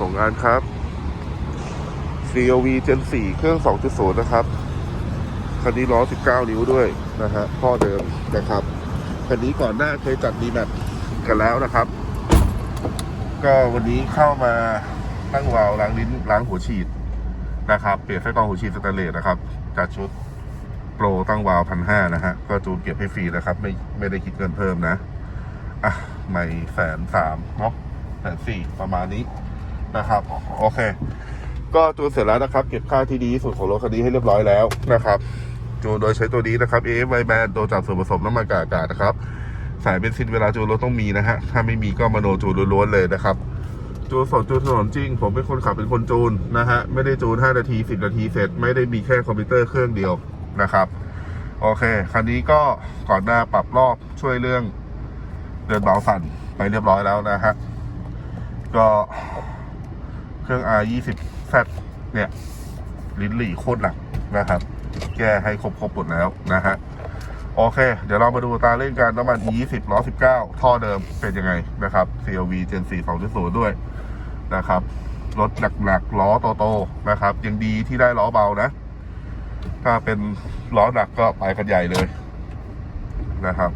ส่งงานครับ COV Gen 4 เครื่อง 2.0 นะครับ คันนี้ล้อ 19 นิ้วด้วยนะฮะพ่อเดิมนะครับ คันนี้ก่อนหน้าเคยจัดรีแมปกันแล้วนะครับ ก็วันนี้เข้ามาตั้งวาล์วล้างลิ้นล้างหัวฉีดนะครับ เปลี่ยนไส้กรองหัวฉีดสแตนเลสนะครับจัดชุดโปรตั้งวาล์วพันห้านะฮะ ก็จูนเก็บให้ฟรีนะครับ ไม่ไม่ได้คิดเงินเพิ่มนะ อะ ไม่แสนสามเนาะแสนสี่ประมาณนี้ นะครับโอเค ก็จูนเสร็จแล้วนะครับ เก็บค่าที่ดีที่สุดของรถคันนี้ให้เรียบร้อยแล้วนะครับ จูนโดยใช้ตัวนี้นะครับ AF y Band ตัวจับส่วนผสมน้ำมันกากอากาศนะครับ สายเบนซินเวลาจูนรถต้องมีนะฮะถ้าไม่มีก็มโนจูนล้วนๆเลยนะครับจูนสดจูนถนนจริง ผมเป็นคนขับเป็นคนจูนนะฮะไม่ได้จูน 5 นาที 10 นาทีเสร็จ ไม่ได้มีแค่คอมพิวเตอร์เครื่องเดียวนะครับ โอเค คันนี้ก็ก่อนหน้าปรับรอบช่วยเรื่องเดินเบาสั่นไปเรียบร้อยแล้วนะฮะก็ รื่อง R 2 0 Z เนี่ยลิ้นหลี่โคตรหนักนะครับ แก้ให้ครบครบหมดแล้วนะฮะโอเค เดี๋ยวเรามาดูตาเล่นกันน้ำมัน E 2 0ล้อ19 ท่อเดิมเป็นยังไงนะครับ CLV Gen 4 2.0 ด้วยนะครับ รถหนักๆล้อโตๆนะครับ ยังดีที่ได้ล้อเบานะ ถ้าเป็นล้อหนักก็ไปกันใหญ่เลยนะครับ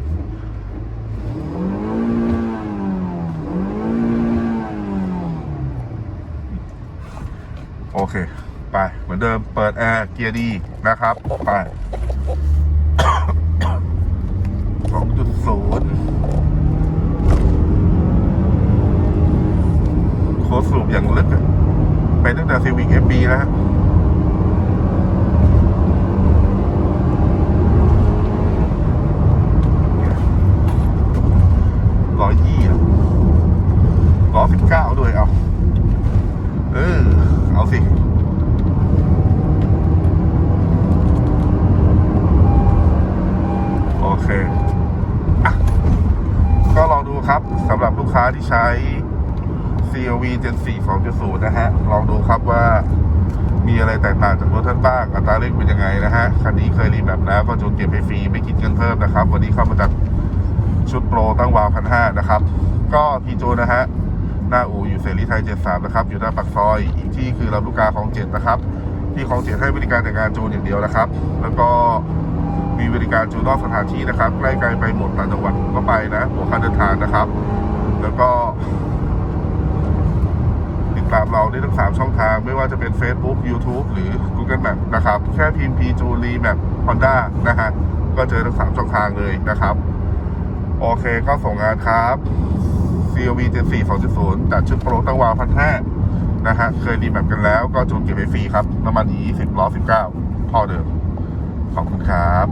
เค ไป เหมือนเดิม เปิดแอร์ เกียร์ดีนะครับ ไป2.0โค้ดสรุปอย่างลึกอะไปตั้งแต่ Civic FB นะฮะร้อยยี่อะร้อยสิบเก้าด้วยเอา เออ เอาสิ โอเค อะ ก็ลองดู ครับสำหรับลูกค้าที่ใช้ COV Gen 4 2.0 นะฮะ ลองดูครับว่ามีอะไรแตกต่างจากรถท่านบ้าง อัตราเร่งเป็นยังไงนะฮะ คันนี้เคยรีแบบแล้วก็จูนเก็บให้ฟรีไม่คิดเงินเพิ่มนะครับ วันนี้เข้ามาจากชุดโปรตั้งวาวพันห้านะครับ ก็พีจูนนะฮะ หน้าอู่อยู่เสรีไทย 73 นะครับ อยู่หน้าปากซอย อีกที่คือลำลูกกาคลองเจ็ดนะครับ ที่คลองเจ็ดให้บริการแต่งานจูนอย่างเดียวนะครับ แล้วก็ มีบริการจูนนอกสถานที่นะครับ ใกล้ไกลไปหมดต่างจังหวัดก็ไปนะหัวค่าเดินทางนะครับ แล้วก็ติดตามเราได้ทั้ง 3 ช่องทาง ไม่ว่าจะเป็น Facebook YouTube หรือ Google Map นะครับ แค่พิมพ์ P จูรีแมป Honda นะฮะก็เจอทั้ง 3 ช่องทางเลยนะครับ โอเคก็ส่งงานครับ COV Gen 4 2.0จัดชุดโปรตั้งวาล์วพันห้านะฮะ เคยรีแบบกันแล้วก็จูนเก็บให้ฟรีครับ น้ำมัน E 20 ล้อ19ท่อเดิม ขอบคุณครับ